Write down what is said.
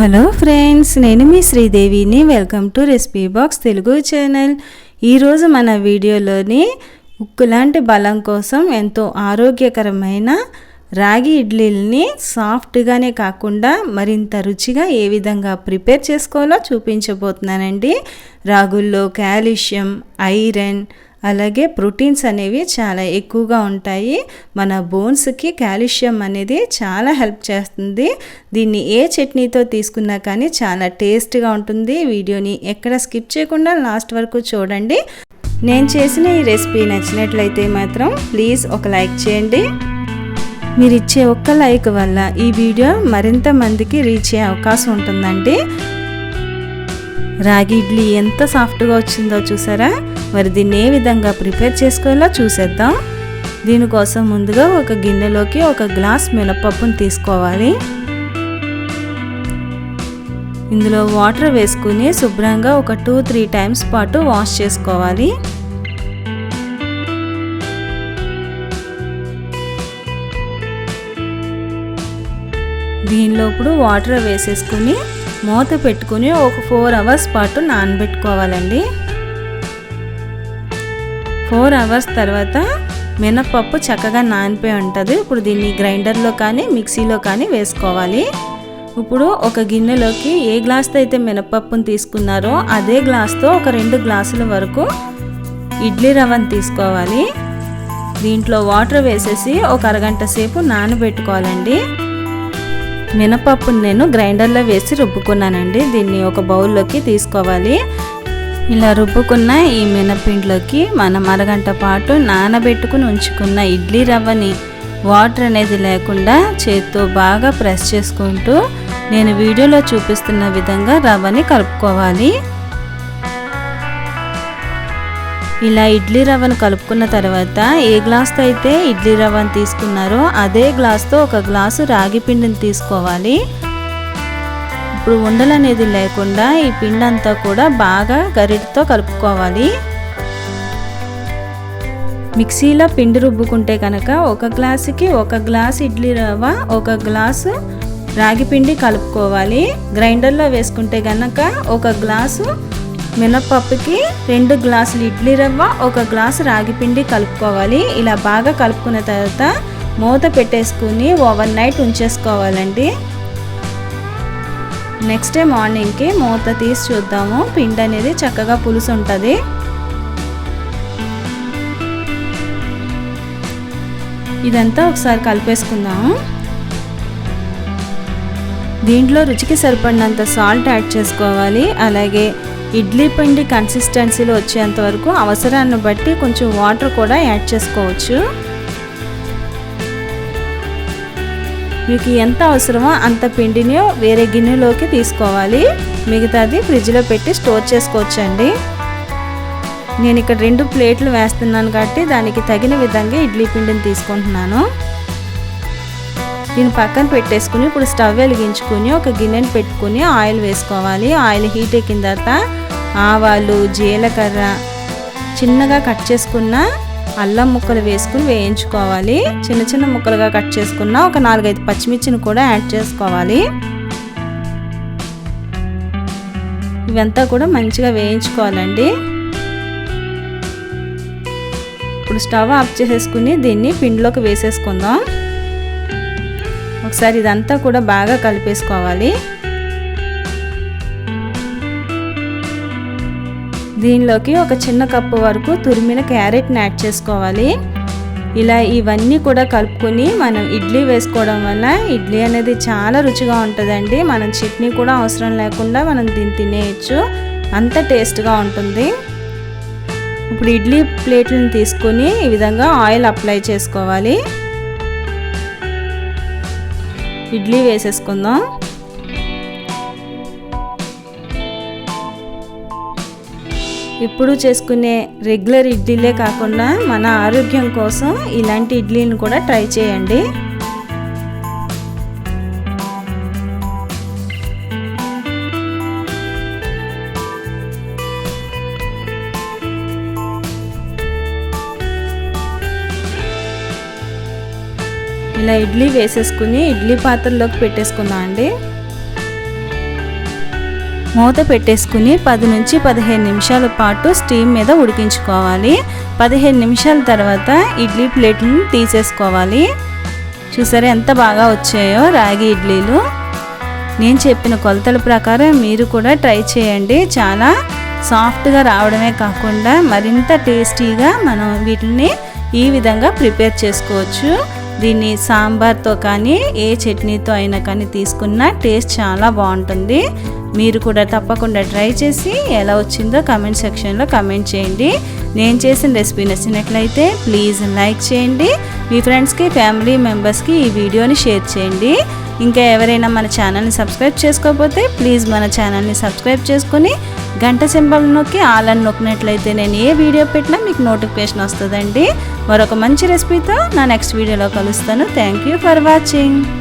Hello friends నేను మీ శ్రీదేవిని. Welcome to recipe box Telugu channel. ఈరోజు మన వీడియోలోని ఉక్కు లాంటి బలం కోసం ఎంతో ఆరోగ్యకరమైన రాగి ఇడ్లీలని సాఫ్ట్గానే కాకుండా మరింత రుచిగా ఏ విధంగా ప్రిపేర్ చేసుకోవాలో చూపించబోతున్నానండి. రాగుల్లో కాల్షియం ఐరన్ అలాగే ప్రోటీన్స్ అనేవి చాలా ఎక్కువగా ఉంటాయి. మన బోన్స్కి కాల్షియం అనేది చాలా హెల్ప్ చేస్తుంది. దీన్ని ఏ చట్నీతో తీసుకున్నా కానీ చాలా టేస్ట్గా ఉంటుంది. వీడియోని ఎక్కడ స్కిప్ చేయకుండా లాస్ట్ వరకు చూడండి. నేను చేసిన ఈ రెసిపీ నచ్చినట్లయితే మాత్రం ప్లీజ్ ఒక లైక్ చేయండి. మీరు ఇచ్చే ఒక్క లైక్ వల్ల ఈ వీడియో మరింత మందికి రీచ్ అయ్యే అవకాశం ఉంటుందండి. రాగి ఇడ్లీ ఎంత సాఫ్ట్గా వచ్చిందో చూసారా? మరి దీన్ని ఏ విధంగా ప్రిపేర్ చేసుకోవాలో చూసేద్దాం. దీనికోసం ముందుగా ఒక గిన్నెలోకి ఒక గ్లాస్ మినపప్పును తీసుకోవాలి. ఇందులో వాటర్ వేసుకుని శుభ్రంగా ఒక టూ త్రీ టైమ్స్ పాటు వాష్ చేసుకోవాలి. దీనిలో ఇప్పుడు వాటర్ వేసేసుకుని మూత పెట్టుకుని ఒక ఫోర్ అవర్స్ పాటు నానబెట్టుకోవాలండి. ఫోర్ అవర్స్ తర్వాత మినపప్పు చక్కగా నానిపోయి ఉంటుంది. ఇప్పుడు దీన్ని గ్రైండర్లో కానీ మిక్సీలో కానీ వేసుకోవాలి. ఇప్పుడు ఒక గిన్నెలోకి ఏ గ్లాస్తో అయితే మినపప్పును తీసుకున్నారో అదే గ్లాస్తో ఒక రెండు గ్లాసుల వరకు ఇడ్లీ రవ్వను తీసుకోవాలి. దీంట్లో వాటర్ వేసేసి ఒక అరగంట సేపు నానబెట్టుకోవాలండి. మినపప్పును నేను గ్రైండర్లో వేసి రుబ్బుకున్నానండి. దీన్ని ఒక బౌల్లోకి తీసుకోవాలి. ఇలా రుబ్బుకున్న ఈ మినపిండిలోకి మనం అరగంట పాటు నానబెట్టుకుని ఉంచుకున్న ఇడ్లీ రవ్వని వాటర్ అనేది లేకుండా చేత్తో బాగా ప్రెస్ చేసుకుంటూ నేను వీడియోలో చూపిస్తున్న విధంగా రవ్వని కలుపుకోవాలి. ఇలా ఇడ్లీ రవ్వను కలుపుకున్న తర్వాత ఏ గ్లాస్తో అయితే ఇడ్లీ రవ్వను తీసుకున్నారో అదే గ్లాస్తో ఒక గ్లాసు రాగి పిండిని తీసుకోవాలి. ఇప్పుడు ఉండలు అనేది లేకుండా ఈ పిండి అంతా కూడా బాగా గరిటతో కలుపుకోవాలి. మిక్సీలో పిండి రుబ్బుకుంటే కనుక ఒక గ్లాసుకి ఒక గ్లాస్ ఇడ్లీ రవ్వ ఒక గ్లాసు రాగి పిండి కలుపుకోవాలి. గ్రైండర్లో వేసుకుంటే కనుక ఒక గ్లాసు మినపప్పుకి రెండు గ్లాసులు ఇడ్లీ రవ్వ ఒక గ్లాసు రాగి పిండి కలుపుకోవాలి. ఇలా బాగా కలుపుకున్న తర్వాత మూత పెట్టేసుకుని ఓవర్ నైట్ ఉంచేసుకోవాలండి. నెక్స్ట్ డే మార్నింగ్కి మూత తీసి చూద్దాము. పిండి అనేది చక్కగా పులుసు ఉంటుంది ఇదంతా ఒకసారి కలిపేసుకుందాము. దీంట్లో రుచికి సరిపడినంత సాల్ట్ యాడ్ చేసుకోవాలి. అలాగే ఇడ్లీ పిండి కన్సిస్టెన్సీలో వచ్చేంత వరకు అవసరాన్ని బట్టి కొంచెం వాటర్ కూడా యాడ్ చేసుకోవచ్చు. మీకు ఎంత అవసరమో అంత పిండిని వేరే గిన్నెలోకి తీసుకోవాలి. మిగతాది ఫ్రిడ్జ్లో పెట్టి స్టోర్ చేసుకోవచ్చండి. నేను ఇక్కడ రెండు ప్లేట్లు వేస్తున్నాను కాబట్టి దానికి తగిన విధంగా ఇడ్లీ పిండిని తీసుకుంటున్నాను. దీన్ని పక్కన పెట్టేసుకుని ఇప్పుడు స్టవ్ వెలిగించుకుని ఒక గిన్నెని పెట్టుకుని ఆయిల్ వేసుకోవాలి. ఆయిల్ హీట్ ఎక్కిన తర్వాత ఆవాలు జీలకర్ర చిన్నగా కట్ చేసుకున్న అల్లం ముక్కలు వేసుకుని వేయించుకోవాలి. చిన్న చిన్న ముక్కలుగా కట్ చేసుకున్న ఒక నాలుగైదు పచ్చిమిర్చిని కూడా యాడ్ చేసుకోవాలి. ఇవంతా కూడా మంచిగా వేయించుకోవాలండి. ఇప్పుడు స్టవ్ ఆఫ్ చేసేసుకుని దీన్ని పిండిలోకి వేసేసుకుందాం. ఒకసారి ఇదంతా కూడా బాగా కలిపేసుకోవాలి. దీనిలోకి ఒక చిన్న కప్పు వరకు తురిమిన క్యారెట్ని యాడ్ చేసుకోవాలి. ఇలా ఇవన్నీ కూడా కలుపుకొని మనం ఇడ్లీ వేసుకోవడం వల్ల ఇడ్లీ అనేది చాలా రుచిగా ఉంటుందండి. మనం చట్నీ కూడా అవసరం లేకుండా మనం దీన్ని తినేయచ్చు. అంత టేస్ట్గా ఉంటుంది. ఇప్పుడు ఇడ్లీ ప్లేట్లను తీసుకొని ఈ విధంగా ఆయిల్ అప్లై చేసుకోవాలి. ఇడ్లీ వేసేసుకుందాం. ఇప్పుడు చేసుకునే రెగ్యులర్ ఇడ్లీలే కాకుండా మన ఆరోగ్యం కోసం ఇలాంటి ఇడ్లీని కూడా ట్రై చేయండి. ఇలా ఇడ్లీ వేసేసుకుని ఇడ్లీ పాత్రలోకి పెట్టేసుకుందాం అండి మూత పెట్టేసుకుని పది నుంచి పదిహేను నిమిషాల పాటు స్టీమ్ మీద ఉడికించుకోవాలి. పదిహేను నిమిషాల తర్వాత ఇడ్లీ ప్లేట్లను తీసేసుకోవాలి. చూసారా ఎంత బాగా వచ్చాయో రాగి ఇడ్లీలు. నేను చెప్పిన కొలతల ప్రకారం మీరు కూడా ట్రై చేయండి. చాలా సాఫ్ట్గా రావడమే కాకుండా మరింత టేస్టీగా మనం వీటిని ఈ విధంగా ప్రిపేర్ చేసుకోవచ్చు. దీన్ని సాంబార్తో కానీ ఏ చట్నీతో అయినా కానీ తీసుకున్న టేస్ట్ చాలా బాగుంటుంది. మీరు కూడా తప్పకుండా ట్రై చేసి ఎలా వచ్చిందో కమెంట్ సెక్షన్లో కమెంట్ చేయండి. నేను చేసిన రెసిపీ నచ్చినట్లయితే ప్లీజ్ లైక్ చేయండి. మీ ఫ్రెండ్స్కి ఫ్యామిలీ మెంబర్స్కి ఈ వీడియోని షేర్ చేయండి. ఇంకా ఎవరైనా మన ఛానల్ని సబ్స్క్రైబ్ చేసుకోకపోతే ప్లీజ్ మన ఛానల్ని సబ్స్క్రైబ్ చేసుకొని గంట సింబల్ నొక్కి ఆల్ అని నొక్కినట్లయితే నేను ఏ వీడియో పెట్టినా మీకు నోటిఫికేషన్ వస్తుందండి. మరొక మంచి రెసిపీతో నా నెక్స్ట్ వీడియోలో కలుస్తాను. Thank you for watching